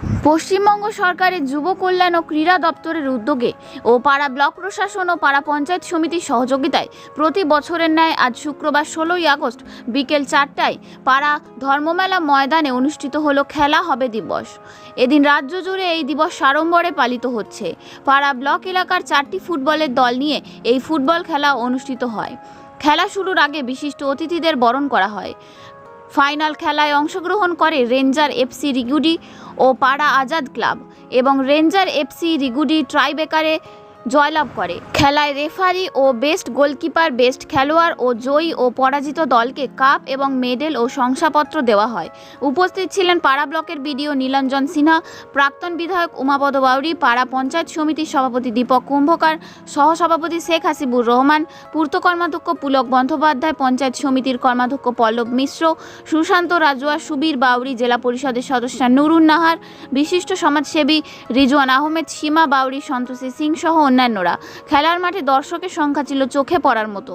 পশ্চিমবঙ্গ সরকারের যুব কল্যাণ ও ক্রীড়া দপ্তরের উদ্যোগে ও পাড়া ব্লক প্রশাসন ও পাড়া পঞ্চায়েত সমিতির সহযোগিতায় প্রতি বছরের ন্যায় আজ শুক্রবার ষোলোই আগস্ট বিকেল চারটায় পাড়া ধর্মমেলা ময়দানে অনুষ্ঠিত হলো খেলা হবে দিবস। এদিন রাজ্য জুড়ে এই দিবস সাড়ম্বরে পালিত হচ্ছে। পাড়া ব্লক এলাকার চারটি ফুটবলের দল নিয়ে এই ফুটবল খেলা অনুষ্ঠিত হয়। খেলা শুরুর আগে বিশিষ্ট অতিথিদের বরণ করা হয়। ফাইনাল খেলায় অংশগ্রহণ করে রেঞ্জার এফসি রিগুডি ও পাড়া আজাদ ক্লাব এবং রেঞ্জার এফসি রিগুডি ট্রাইবেকারে জয়লাভ করে। খেলায় রেফারি ও বেস্ট গোলকিপার, বেস্ট খেলোয়াড় ও জয়ী ও পরাজিত দলকে কাপ এবং মেডেল ও শংসাপত্র দেওয়া হয়। উপস্থিত ছিলেন পাড়া ব্লকের বিডিও নীলাঞ্জন সিনহা, প্রাক্তন বিধায়ক উমাপদ বাউরি, পাড়া পঞ্চায়েত সমিতির সভাপতি দীপক কুম্ভকার, সহসভাপতি শেখ হাসিবুর রহমান, পূর্ত কর্মাধ্যক্ষ পুলক বন্দ্যোপাধ্যায়, পঞ্চায়েত সমিতির কর্মাধ্যক্ষ পল্লব মিশ্র, সুশান্ত রাজুয়া, সুবীর বাউরি, জেলা পরিষদের সদস্য নুরুন নাহার, বিশিষ্ট সমাজসেবী রিজওয়ান আহমেদ, সীমা বাউরি, সন্তোষী সিং সহ অন্যান্যরা। খেলার মাঠে দর্শকের সংখ্যা ছিল চোখে পড়ার মতো।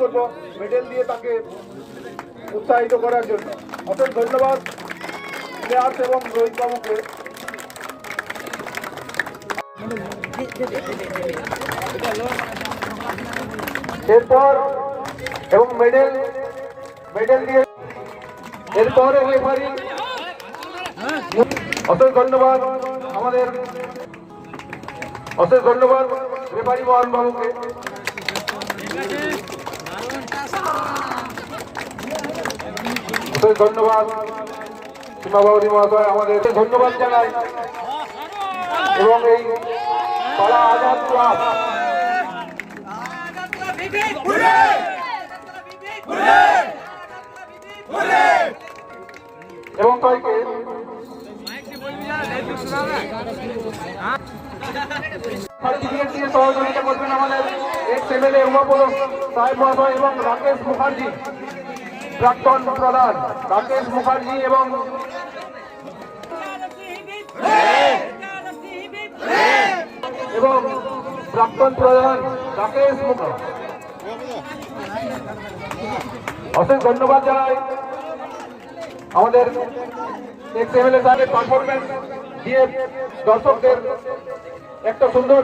করব মেডেল দিয়ে তাকে উৎসাহিত করার জন্য। অশেষ ধন্যবাদ প্লেয়ার্স এবং রোহিত বাবুকে। এরপর এবং মেডেল মেডেল দিয়ে এরপর রেফারি অশেষ ধন্যবাদ আমাদের, অশেষ ধন্যবাদ রেফারি মোহন বাবুকে। ধন্যবাদ। সীমা বাবুদি মহাশয় আমাদের ধন্যবাদ জানাই। এবং এই পাড়া আজাদ এবং তাইকে সহযোগিতা আমাদের এবং রাকেশ মুখার্জি রাকেশ মুখার্জি এবং প্রাক্তন প্রধান রাকেশ অশেষ ধন্যবাদ জানাই আমাদের দর্শকদের। একটা সুন্দর